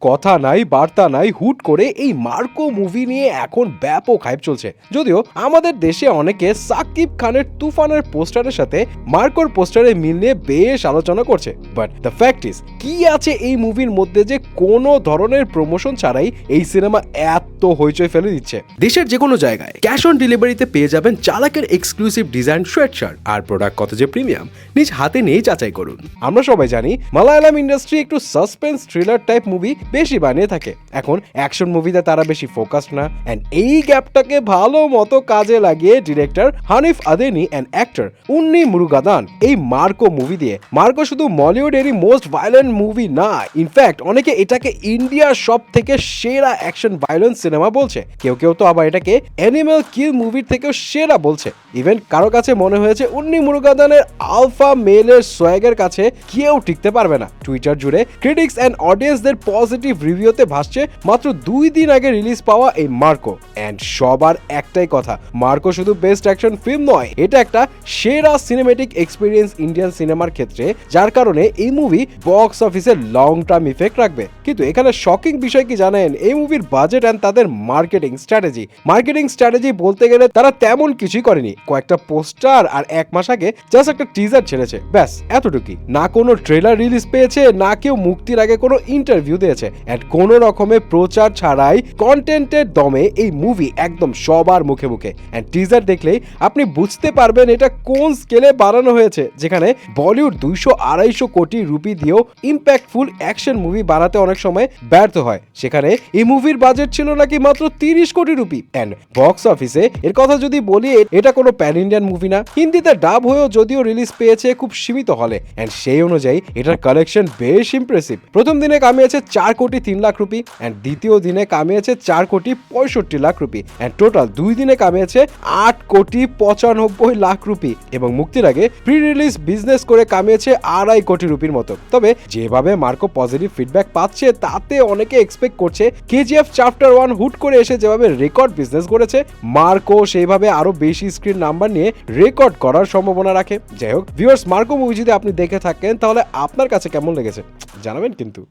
কথা নাই বার্তা নাই হুট করে এই মার্কো মুভি নিয়ে এখন ব্যাপক হাইপ চলছে। যদিও আমাদের দেশে অনেকে সাকিব খানের তুফানের পোস্টারের সাথে মার্কোর পোস্টারের মিল নিয়ে বেশ আলোচনা করছে। বাট দ্য ফ্যাক্ট ইজ কি আছে এই মুভির মধ্যে যে কোনো ধরনের প্রমোশন ছাড়াই এই সিনেমা এত হইচই ফেলে দিচ্ছে? দেশের যে কোনো জায়গায় ক্যাশ অন ডেলিভারিতে পেয়ে যাবেন চালাকের এক্সক্লুসিভ ডিজাইন সোয়েট শার্ট আর প্রোডাক্ট কত যে প্রিমিয়াম নিজ হাতে নিয়েই যাচাই করুন। আমরা সবাই জানি মালায়ালাম ইন্ডাস্ট্রি একটু সাসপেন্স থ্রিলার টাইপ মুভি বেশি বানিয়ে থাকে। এখন অ্যাকশন মুভিতে তারা বেশি ফোকাস না। অ্যান্ড এই গ্যাপটাকে ভালো মতো কাজে লাগিয়ে director Haneef Adeni and actor Unni Mukundan এই মার্কো মুভি দিয়ে। মার্কো শুধু মলিউডেরই মোস্ট ভায়োলেন্ট মুভি না ইনফ্যাক্ট অনেকে এটাকে ইন্ডিয়ার সব থেকে সেরা অ্যাকশন ভায়োলেন্স সিনেমা বলছে। কেউ কেউ তো আবার এটাকে অ্যানিমেল কিল মুভির থেকেও সেরা বলছে। ইভেন কারও কাছে মনে হয়েছে উন্নি মুরুগাদানের আলফা মেলের সোয়াগের কাছে কেউ টিকতে পারবে না। টুইটার জুড়ে ক্রিটিক্স অ্যান্ড অডিয়েন্সদের পজিটিভ রিভিউতে ভাসছে মাত্র দুই দিন আগে রিলিজ পাওয়া এই মার্কো। অ্যান্ড সবার একটাই কথা, মার্কো শুধু বেস্ট অ্যাকশন ফিল্ম নয়, এটা একটা সেরা সিনেমেটিক এক্সপিরিয়েন্স ইন্ডিয়ান সিনেমার ক্ষেত্রে, যার কারণে এই মুভি বক্স অফিসে লং টার্ম ইফেক্ট রাখবে। কিন্তু এখানে শকিং বিষয় কি জানেন? এই মুভির বাজেট অ্যান্ড তাদের মার্কেটিং স্ট্র্যাটেজি মার্কেটিং স্ট্র্যাটেজি বলতে গেলে তারা তেমন কিছুই করেনি। কয়েকটা পোস্টার আর এক মাস আগে জাস্ট একটা টিজার ছেড়েছে। ব্যাস, এতটুকুই। না কোনো ট্রেলার রিলিজ পেয়েছে, না কেউ মুক্তির আগে কোনো ইন্টারভিউ দিয়েছে। অ্যান্ড কোনো প্রচার ছাড়াই কন্টেন্টের দমে এই মুভি একদম সবার মুখে মুখে। অ্যান্ড টিজার দেখলেই আপনি বুঝতে পারবেন এটা কোন স্কেলে বানানো হয়েছে, যেখানে বলিউড দুইশো আড়াইশো কোটি রুপি দিয়েও ইম্প্যাক্টফুল অ্যাকশন মুভি বানাতে অনেক সময় ব্যর্থ হয়। সেখানে এই মুভির বাজেট ছিল নাকি মাত্র তিরিশ কোটি রুপি। অ্যান্ড বক্স অফিসে এর কথা যদি বলি, এটা কোনো প্যান ইন্ডিয়ান মুভি না। হিন্দিতে ডাব হয়েও যদিও রিলিজ পেয়েছে খুব সীমিত হলে। অ্যান্ড সেই অনুযায়ী এটার কালেকশন বেশ ইমপ্রেসিভ প্রথম দিনে কামিয়েছে চার কোটি তিন লাখ রুপি অ্যান্ড দ্বিতীয় দিনে কামিয়েছে চার কোটি পঁয়ষট্টি লাখ রুপি অ্যান্ড টোটাল দুই দিনে কামিয়েছে আট কোটি পঁচানব্বই লাখ রুপি এবং মুক্তির আগে প্রি রিলিজ বিজনেস করে কামিয়েছে আড়াই কোটি রুপির মতো। তবে যেভাবে মার্কো পজিটিভ ফিডব্যাক পাচ্ছে, তাতে অনেকে এক্সপেক্ট করছে কেজিএফ চ্যাপ্টার ওয়ান হুট করে এসে যেভাবে রেকর্ড বিজনেস করেছে মার্কো সেইভাবে আরও বেশি স্ক্রিন নাম্বার নিয়ে রেকর্ড করার সম্ভাবনা রাখে। যাই হোক ভিউয়ার্স মার্কো মুভি যদি আপনি দেখে থাকেন, তাহলে আপনার কাছে কেমন লেগেছে? জানাবেন কিন্তু।